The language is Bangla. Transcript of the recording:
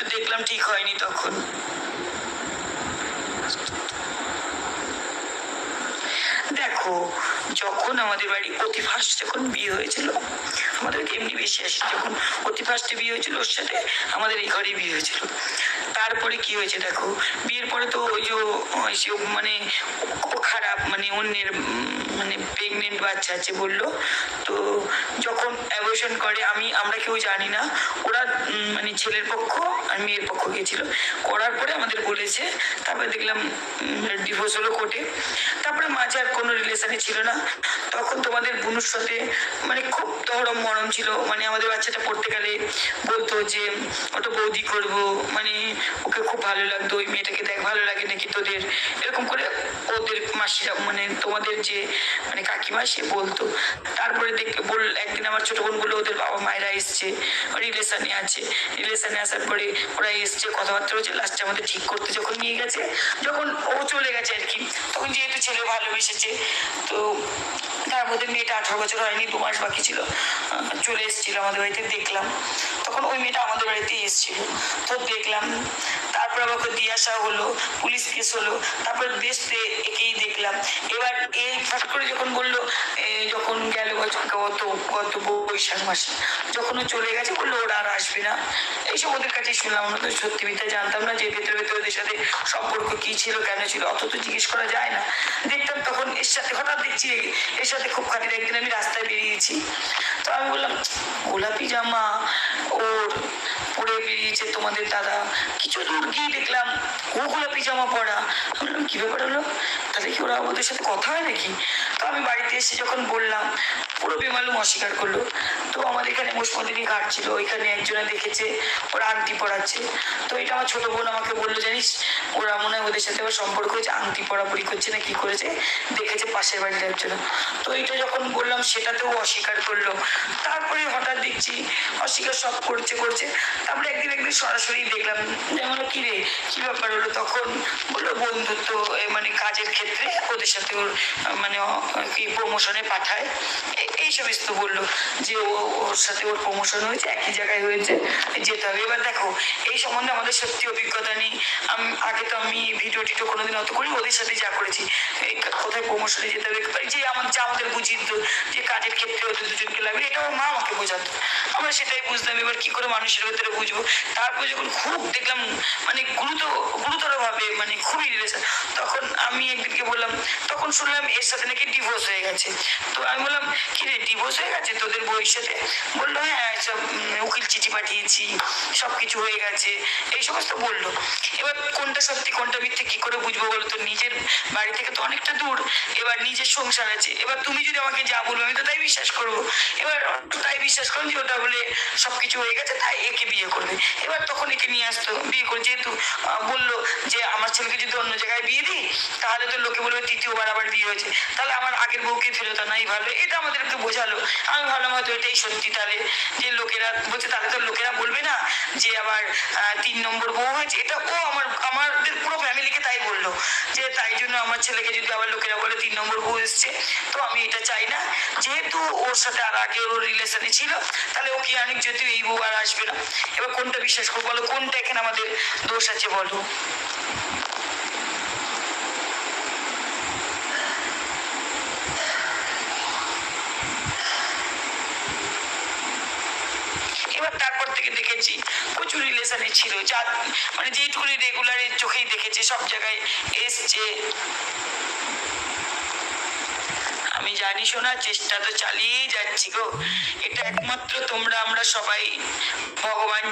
তো দেখলাম ঠিক হয়নি তখন। দেখো, যখন আমাদের বাড়ি অতি ফার্স্ট যখন বিয়ে হয়েছিল আমাদের এমনি বেশি আসে। যখন অতি ফার্স্টে বিয়ে হয়েছিল ওর সাথে, আমাদের এই ঘরে বিয়ে হয়েছিল। তারপরে কি হয়েছে দেখো? বিয়ের পরে তো ওই যে সে মানে খারাপ মানে অন্যের মানে প্রেগনেন্ট বাচ্চা আছে বলল। তো যখন অ্যাবর্শন করে, আমি, আমরা কেউ জানি না। ওরা মানে ছেলের পক্ষ আর মেয়ের পক্ষ গেছিল করার পরে আমাদের বলেছে, তারপরে দেখলাম ডিভোর্স হলো কোর্টে। তারপরে মাঝে আর কোনো রিলেশনে ছিল না। তখন তোমাদের বুনুর সাথে মানে খুব তহরম মরম ছিল। মানে আমাদের বাচ্চাটা পড়তে গেলে বলতো যে, ওটা বৌদি করব। মানে ওকে খুব ভালো লাগতো ওই মেয়েটাকে দেখ ভালো লাগে। নাকি তোদের এরকম করে ওদের মাসিরা মানে তোমাদের যে মানে কাকিমা, সে বলতো। তারপরে দেখ, বল, একদিন আমার ছোট বোন বলল ওদের বাবা মায়েরা এসছে রিলেশনে আছে। রিলেশনে আসার পরে ওরা এসছে, কথাবার্তা হচ্ছে লাস্টে আমাদের ঠিক করতে যখন নিয়ে গেছে, যখন ও চলে গেছে আর কি, তখন যেহেতু ছেলে ভালোবেসেছে, তো তার মধ্যে মেয়েটা আঠারো বছর হয়নি, দু মাস বাকি ছিল চলে এসেছিল আমাদের বাড়িতে, দেখলাম। তখন ওই মেয়েটা আমাদের বাড়িতে এসেছিল। তো দেখলাম, তারপর আবার দিয়ে আসা হলো, পুলিশ কেস হলো তারপর বেসতে একেই দেখলাম। এবার এই ফট করে যখন বলল যখন গেল গত গত বৈশাখ মাসে, যখন চলে গেছে, বলল ওরা আর আসবে না। এইসব ওদের কাছেই শুনলাম, আমরা তো সত্যি মিথ্যা জানতাম না যে ভেতরে ভেতরে ওদের সাথে সম্পর্ক কি ছিল, কেন ছিল, অত তো জিজ্ঞেস করা যায় না। দেখতাম তখন এর সাথে, হঠাৎ দেখছি এর সাথে খুব খাতির, একদিন আমি রাস্তায় বেরিয়েছি। তো আমি বললাম, গোলাপি জামা বেরিয়েছে তোমাদের দাদা। কিছু দূর গিয়ে দেখলাম ও গোলাপি জামা পরা। আমি কি ব্যাপার হলো? তাহলে কি ওরা ওদের সাথে কথা হয় নাকি? তো আমি বাড়িতে এসে যখন বললাম, পুরো বেমালুম অস্বীকার করল। তো আমাদের এখানে মোসমদিনী ঘাট ছিল, ওইখানে একজনে দেখেছে, ওরা আংটি পরাচ্ছে। তো এটা আমার ছোট বোন আমাকে বলল, জানিস? ওরা মনে হয় ওদের সাথে আবার সম্পর্ক হয়েছে, আংটি পড়াপড়ি করছে না কি করেছে, দেখেছে পাশের বাড়িতে একজন তো এটা যখন বললাম, সেটাতেও অস্বীকার করল। তারপরে হঠাৎ দেখছি, অস্বীকার সব করছে করছে। তারপরে একদিন একদিন সরাসরি দেখলাম যেমন কি রে কি ব্যাপার হলো? তখন বলল, বন্ধুত্ব মানে কাজের ক্ষেত্রে ওদের সাথে ওর মানে কি প্রমোশনে পাঠায়। এ- এই সমস্ত বলল, যে ওর সাথে ওর প্রমোশন হয়েছে, একই জায়গায় হয়েছে, যেতে হবে। এবার দেখো, এই সম্বন্ধে আমাদের সত্যি অভিজ্ঞতা নেই। আমি, আগে তো আমি ভিডিও টিডিও কোনোদিন অত করি ওদের সাথে যা করেছি। কোথায় প্রমোশনে যেতে হবে? যে আমাদের যা আমাদের বুঝিয়ে দিত, যে কাজের ক্ষেত্রে ওদের দুজনকে লাগবে, এটা আমার মা আমাকে বোঝাতো। আমরা সেটাই বুঝতাম, এবার কি করে মানুষের ভেতরে বুঝব? তারপরে যখন খুব দেখলাম মানে গুরুতর গুরুতর ভাবে মানে খুবই রিলেশন তখন আমি একদিনকে বললাম, তখন শুনলাম এর সাথে নাকি ডিভোর্স হয়ে গেছে। তো আমি বললাম কি রে ডিভোর্স হয়ে গেছে তোদের বউয়ের সাথে? বলল হ্যাঁ সব উকিল চিঠি পাঠিয়েছি সব কিছু হয়ে গেছে। এই সমস্ত বলল। এবার কোনটা সত্যি, কোনটা মিথ্যে, কি করে বুঝব বলো তো? নিজের বাড়ি থেকে তো অনেকটা দূর, এবার নিজের সংসার আছে। এবার তুমি যদি আমাকে যা বলবে, আমি তো তাই বিশ্বাস করব। এবার তাই বিশ্বাস করলাম যে ওটা বলে সবকিছু হয়ে গেছে, তাই একে বিয়ে করবে। এবার তখন একে নিয়ে আসতো, বিয়ে করে যেহেতু বলল যে আমার ছেলেকে যদি অন্য জায়গায় বিয়ে দিই তাহলে তো লোকে বলবে তৃতীয়বার আবার বিয়ে হয়েছে। তাহলে আমার আগের বউকে ফেরত আনাই ভালো। এটা আমাদেরকে বোঝালো। আমি ভাবলাম হয়তো এটাই সত্যি তাহলে, যে লোকেরা বলছে, তাহলে তো লোকেরা বলবে না যে আবার তিন নম্বর বউ হয়েছে। এটা ও আমার, আমাদের পুরো ফ্যামিলিকে তাই বলল। যে তাই জন্য আমার ছেলেকে যদি আবার লোকেরা বলে তিন নম্বর বউ এসছে, তো আমি এটা চাই না। যেহেতু ওর সাথে আর আগে ওর রিলেশনে ছিল, তাহলে ওকে অনেক যদি এই বউ আর আসবে না? এবার কোনটা বিশ্বাস করব বলো? কোনটা এখানে আমাদের দোষ আছে বলো এবার তারপর থেকে দেখেছি। প্রচুর রিলেশনে ছিল। যা মানে যেইটুকুনি রেগুলার চোখেই দেখেছি, সব জায়গায় এসছে। আমি জানি শোনা চেষ্টা তো চালিয়েই যাচ্ছি গো। এটা একমাত্র তোমরা, আমরা সবাই ভগবান